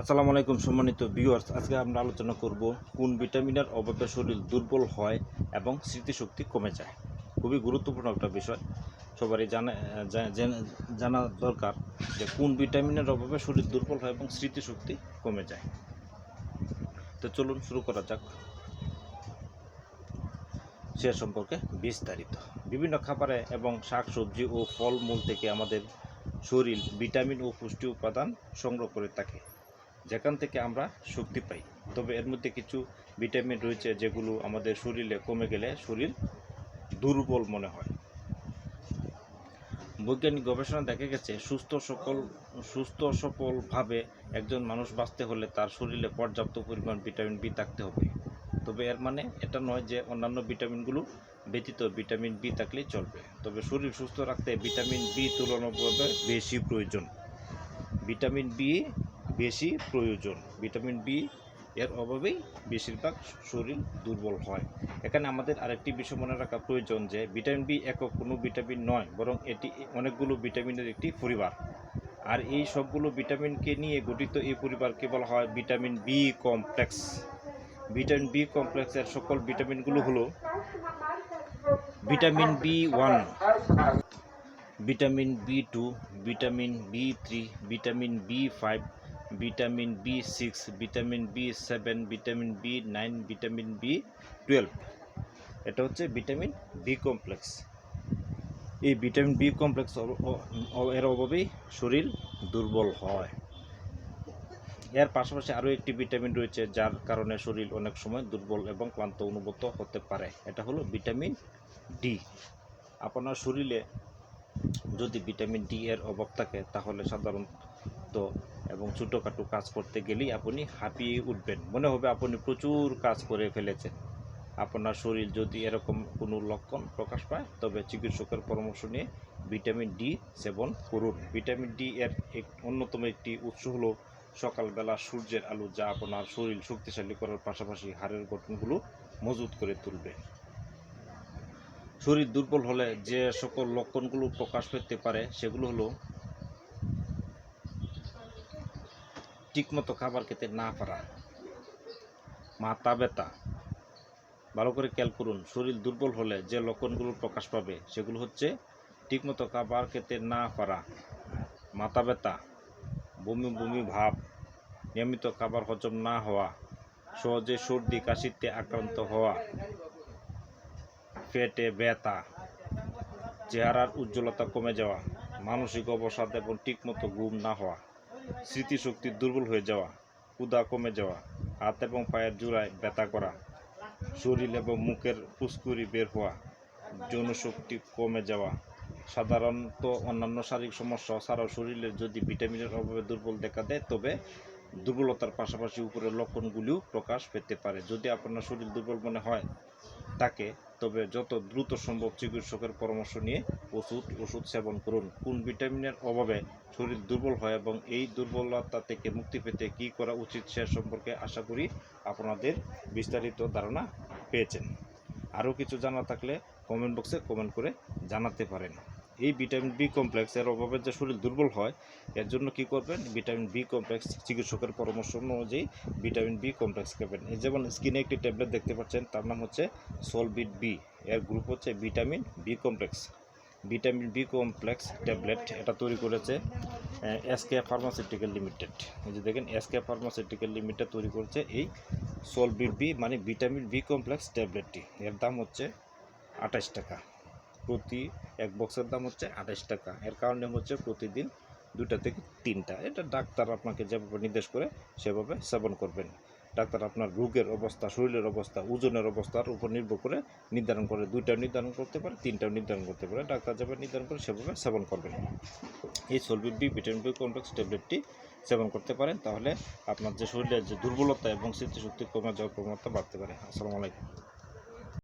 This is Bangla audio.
আসসালামু আলাইকুম সম্মানিত ভিউয়ার্স আজকে আমরা আলোচনা করব কোন ভিটামিনের অভাবে শরীর দুর্বল হয় এবং স্মৃতিশক্তি কমে যায়। খুবই গুরুত্বপূর্ণ একটা বিষয়। সবারই জানা জানা দরকার যে কোন ভিটামিনের অভাবে শরীর দুর্বল হয় এবং স্মৃতিশক্তি কমে যায়। তো চলুন শুরু করা যাক। সে সম্পর্কে বিস্তারিত। বিভিন্ন খাবারে এবং শাকসবজি ও ফলমূল থেকে আমাদের শরীর ভিটামিন ও পুষ্টি উপাদান সংগ্রহ করে থাকে। যেখান থেকে আমরা শক্তি পাই। তবে এর মধ্যে কিছু ভিটামিন রয়েছে যেগুলো আমাদের শরীরে কমে গেলে শরীর দুর্বল মনে হয়। বৈজ্ঞানিক গবেষণা দেখা গেছে, সুস্থ সকল, সুস্থ সফলভাবে একজন মানুষ বাঁচতে হলে তার শরীরে পর্যাপ্ত পরিমাণ ভিটামিন বি থাকতে হবে। তবে এর মানে এটা নয় যে অন্যান্য ভিটামিনগুলো ব্যতীত ভিটামিন বি থাকলেই চলবে। তবে শরীর সুস্থ রাখতে ভিটামিন বি তুলনামূলকভাবে বেশি প্রয়োজন। ভিটামিন বি বেশি প্রয়োজন। ভিটামিন বি এর অভাবেই বেশিরভাগ শরীর দুর্বল হয়। এখানে আমাদের আরেকটি বিষয় মনে রাখা প্রয়োজন যে, ভিটামিন বি একক কোনো ভিটামিন নয়, বরং এটি অনেকগুলো ভিটামিনের একটি পরিবার। আর এই সবগুলো ভিটামিনকে নিয়ে গঠিত এই পরিবারকে বলা হয় vitamin B complex. Vitamin B কমপ্লেক্সের সকল ভিটামিনগুলো হলো vitamin B one, vitamin B two, vitamin B three, vitamin B five vitamin B six, vitamin B seven, vitamin B nine, vitamin B twelve. এটা হচ্ছে ভিটামিন বি কমপ্লেক্স। এই ভিটামিন বি কমপ্লেক্স এর অভাবেই শরীর দুর্বল হয়। এর পাশাপাশি আরও একটি ভিটামিন রয়েছে, যার কারণে শরীর অনেক সময় দুর্বল এবং ক্লান্ত অনুভূত হতে পারে। এটা হলো ভিটামিন ডি। আপনার শরীরে যদি ভিটামিন ডি এর অভাব থাকে, তাহলে সাধারণত এবং ছোটোখাটো কাজ করতে গেলেই আপনি হাঁপিয়ে উঠবেন। মনে হবে আপনি প্রচুর কাজ করে ফেলেছেন। আপনার শরীর যদি এরকম কোনো লক্ষণ প্রকাশ পায়, তবে চিকিৎসকের পরামর্শ নিয়ে ভিটামিন ডি সেবন করুন। ভিটামিন ডি এর এক অন্যতম একটি উৎস হলো সকালবেলা সূর্যের আলো, যা আপনার শরীর শক্তিশালী করার পাশাপাশি হাড়ের গঠনগুলো মজবুত করে তুলবে। শরীর দুর্বল হলে যে সকল লক্ষণগুলো প্রকাশ পেতে পারে, সেগুলো হলো ঠিকমতো খাবার খেতে না পারা। মাথা ব্যথা। ভালো করে খেয়াল করুন, শরীর দুর্বল হলে যে লক্ষণগুলো প্রকাশ পাবে সেগুলো হচ্ছে ঠিকমতো খাবার খেতে না পারা, মাথা ব্যথা, বমি বমি ভাব, নিয়মিত খাবার হজম না হওয়া, সহজে সর্দি কাশিতে আক্রান্ত হওয়া, পেটে ব্যথা, চেহারার উজ্জ্বলতা কমে যাওয়া, মানসিক অবসাদ এবং ঠিকমতো ঘুম না হওয়া। স্মৃতিশক্তি দুর্বল হয়ে যাওয়া, ক্ষুধা কমে যাওয়া, হাত এবং পায়ের জোড়ায় ব্যথা করা, শরীর এবং মুখের ফুসকুরি বের হওয়া, যৌনশক্তি কমে যাওয়া, সাধারণত অন্যান্য শারীরিক সমস্যা ছাড়াও শরীরের যদি ভিটামিনের অভাবে দুর্বল দেখা দেয়, তবে দুর্বলতার পাশাপাশি উপরের লক্ষণগুলিও প্রকাশ পেতে পারে। যদি আপনার শরীর দুর্বল মনে হয়, তাকে তবে যত দ্রুত সম্ভব চিকিৎসকের পরামর্শ নিয়ে ওষুধ ওষুধ সেবন করুন। কোন ভিটামিনের অভাবে শরীর দুর্বল হয় এবং এই দুর্বলতা থেকে মুক্তি পেতে কি করা উচিত সে সম্পর্কে আশা করি আপনাদের বিস্তারিত ধারণা পেয়েছেন। আরও কিছু জানা থাকলে কমেন্ট বক্সে কমেন্ট করে জানাতে পারেন। এই ভিটামিন বি কমপ্লেক্স এর অভাবে যে শরীর দুর্বল হয়, এর জন্য কি করবেন? ভিটামিন বি কমপ্লেক্স চিকিৎসকের পরামর্শ অনুযায়ী ভিটামিন বি কমপ্লেক্স খাবেন। এই যেমন স্কিনে একটি ট্যাবলেট দেখতে পাচ্ছেন, তার নাম হচ্ছে সলবিট বি এর গ্রুপ হচ্ছে vitamin B complex vitamin B complex tablet এটা তৈরি করেছে এসকে ফার্মাসিউটিক্যাল লিমিটেড এই যে দেখেন এসকে ফার্মাসিউটিক্যাল লিমিটেড তৈরি করেছে এই সলবিট বি মানে ভিটামিন বি কমপ্লেক্স ট্যাবলেটটি এর দাম হচ্ছে আঠাশ টাকা। প্রতি এক বক্সের দাম হচ্ছে আঠাশ টাকা। এর কারণে হচ্ছে প্রতিদিন দুটা থেকে তিনটা। এটা ডাক্তার আপনাকে যেভাবে নির্দেশ করে, সেভাবে সেবন করবেন। ডাক্তার আপনার রোগের অবস্থা, শরীরের অবস্থা, ওজনের অবস্থার উপর নির্ভর করে নির্ধারণ করে, দুইটাও নির্ধারণ করতে পারে, তিনটাও নির্ধারণ করতে পারে। ডাক্তার যেভাবে নির্ধারণ করে, সেভাবে সেবন করবেন। এই Solvit B vitamin B complex ট্যাবলেটটি সেবন করতে পারেন, তাহলে আপনার যে শরীরের যে দুর্বলতা এবং স্মৃতিশক্তি কমে যাওয়ার প্রবণতা বাড়তে পারে। আসসালামু আলাইকুম।